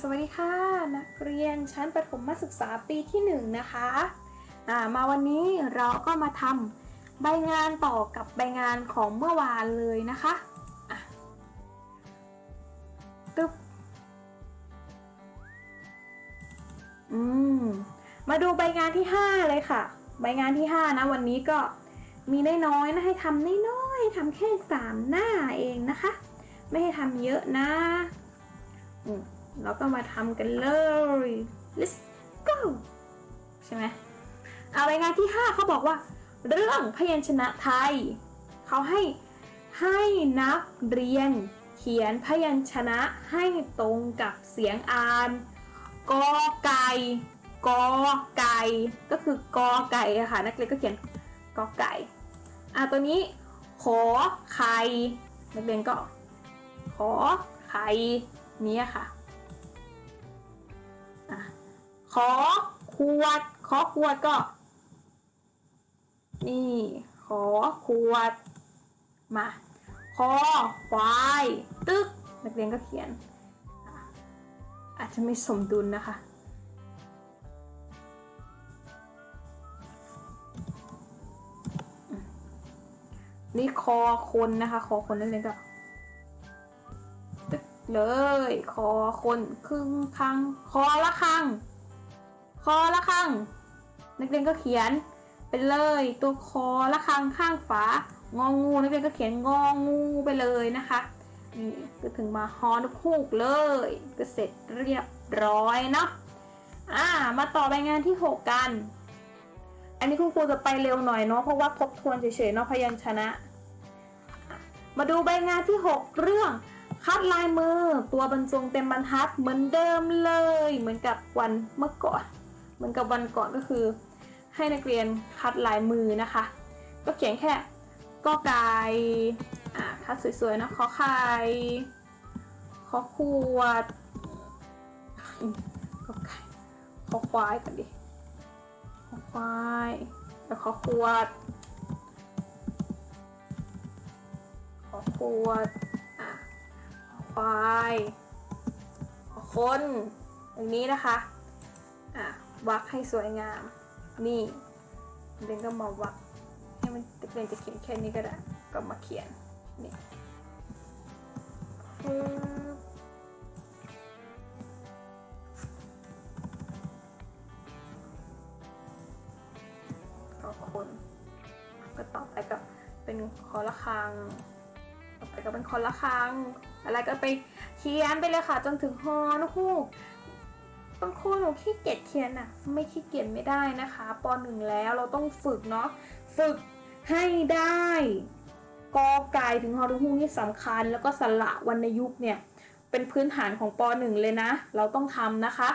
สวัสดีค่ะนักเรียนชั้นประถมศึกษาปีที่หนึ่งนะคะอ่ามาวันนี้เราก็มาทำใบงานต่อกับใบงานของเมื่อวานเลยนะคะะตึ๊บอืมมาดูใบงานที่ 5 เลยค่ะ ใบงานที่ 5 นะ วันนี้ก็มีน้อยๆนะให้ทำน้อยๆทำแค่ 3 หน้าเองนะคะ ไม่ให้ทำเยอะนะอืม เราก็มาทำกันเลย let's go ใช่ไหมเอารายงานที่ 5เขาบอกว่า เรื่องพยัญชนะไทย เขาให้ให้นักเรียน เขียนพยัญชนะให้ตรงกับเสียงอ่านกอไก่กอไก่ก็คือกอไก่ค่ะนักเรียนก็เขียนกอไก่อะตัวนี้ขอไข่นักเรียนก็ขอไข่นี้ค่ะ ขอขวด ขอขวดก็ นี่ ขอขวด มาขอควาย ตึก นักเรียนก็เขียน อาจจะไม่สมดุลนะคะ นี่คอคนนะคะ คอคนนักเรียนก็ตึกเลย คอคนครึ่งครั้งคอละครั้ง คอละคัง นักเรียนก็เขียนไปเลย ตัวคอละคังข้างฝางองูนักเรียนก็เขียนงองูไปเลยนะคะนี่ก็ถึงมาฮอนคูกเลย ก็เสร็จเรียบร้อยเนาะอ่ามาต่อใบงานที่ 6 กัน อันนี้คุณครูจะไปเร็วหน่อยเนาะเพราะว่าทบทวนเฉยๆเนาะพยัญชนะ มาดูใบงานที่ 6 เรื่องคัดลายมือตัวบรรจงเต็มบรรทัดเหมือนเดิมเลย เหมือนกับวันเมื่อก่อน มือนกับวันก่อนก็คือ ให้นักเรียนคัดลายมือนะคะ ก็เขียนแค่ก็ไก่อ่าคัดสวยๆนะขอไข่ขอขวดก็ไก่ขอควายกันดิขอควายแล้วขอขวด ขอขวดอะควายคนอย่างนี้นะคะอะ วักให้สวยงาม นี่เดนก็มาวักให้มันเดนจะเขียนแค่นี้ก็ได้ ก็มาเขียน นี่ก็คน ก็ต่อไปก็เป็นคอละครังต่อไปก็เป็นคนละครัง อะไรก็ไปเขียนไปเลยค่ะ จนถึงฮอนฮูก บางคนหนูขี้เกียจเขียนอะไม่ขี้เกียจไม่ได้นะคะปหนึ่งแล้วเราต้องฝึกเนาะฝึกให้ได้กอไก่ถึงฮอนูกนี่สำคัญ แล้วก็สระวรรณยุกต์เนี่ยเป็นพื้นฐานของปหนึ่งเลยนะ เราต้องทำนะคะ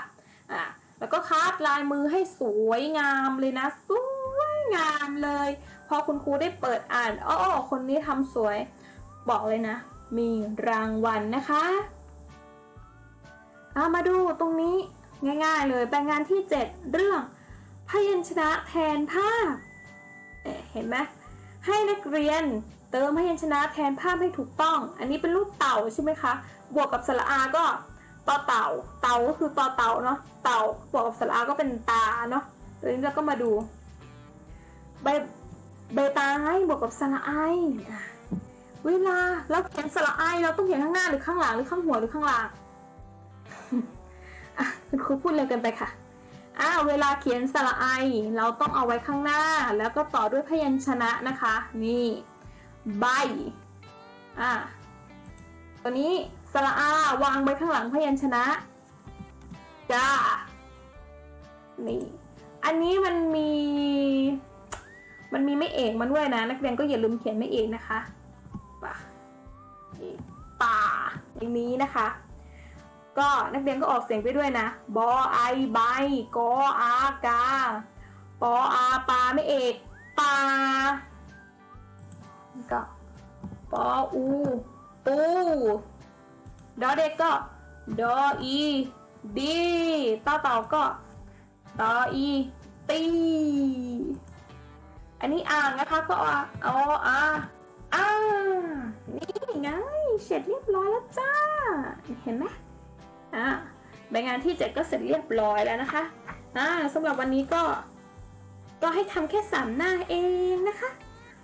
อะแล้วก็คัดลายมือให้สวยงามเลยนะสวยงามเลย พอคุณครูได้เปิดอ่านอ้อคนนี้ทำสวยบอกเลยนะ มีรางวัลนะคะอามาดูตรงนี้ ง่ายๆเลยแบ่งงานที่ 7 เรื่องพยัญชนะแทนภาพเอ๊ะเห็นไหมให้นักเรียนเติมพยัญชนะแทนภาพให้ถูกต้อง อันนี้เป็นรูปเต่าใช่ไหมคะ บวกกับสระอาก็ต่อเต่า เต่าก็คือต่อเต่าเนาะ เต่าบวกกับสระอาก็เป็นตาเนาะตัวนี้เราก็มาดู ใบใบตายบวกกับสระไอเวลาเราเขียนสระไอเราต้องเขียนข้างหน้าหรือข้างหลังหรือข้างหัวหรือข้างหลัง คุณครูพูดเร็วเกันไปค่ะอ่าเวลาเขียนสระไอ เราต้องเอาไว้ข้างหน้า แล้วก็ต่อด้วยพยัญชนะนะคะ นี่ใบอ่าตัวนี้สระอาวางไว้ข้างหลังพยัญชนะจ้านี่ อันนี้มันมี มันมีไม่เอกมันด้วยนะ นักเรียนก็อย่าลืมเขียนไม่เอกนะคะป่าป่าอย่างนี้นะคะ ก็นักเรียนก็ออกเสียงไปด้วยนะ บอไอใบกออากาปออาปาไม่เอกปาก็ปออูปูดอเด็กก็ดออีดีต่อเต่าก็ตออีตีอันนี้อ่างนะคะก็อ่าออาอ่านี่ไงเสร็จเรียบร้อยแล้วจ้า เห็นไหม อ่าใบงานที่เจ็ดก็เสร็จเรียบร้อยแล้วนะคะอ่าสำหรับวันนี้ก็ ก็ให้ทำแค่สามหน้าเองนะคะ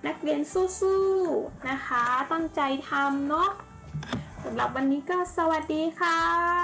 นักเรียนสู้ๆนะคะ ตั้งใจทำเนาะสำหรับวันนี้ก็สวัสดีค่ะ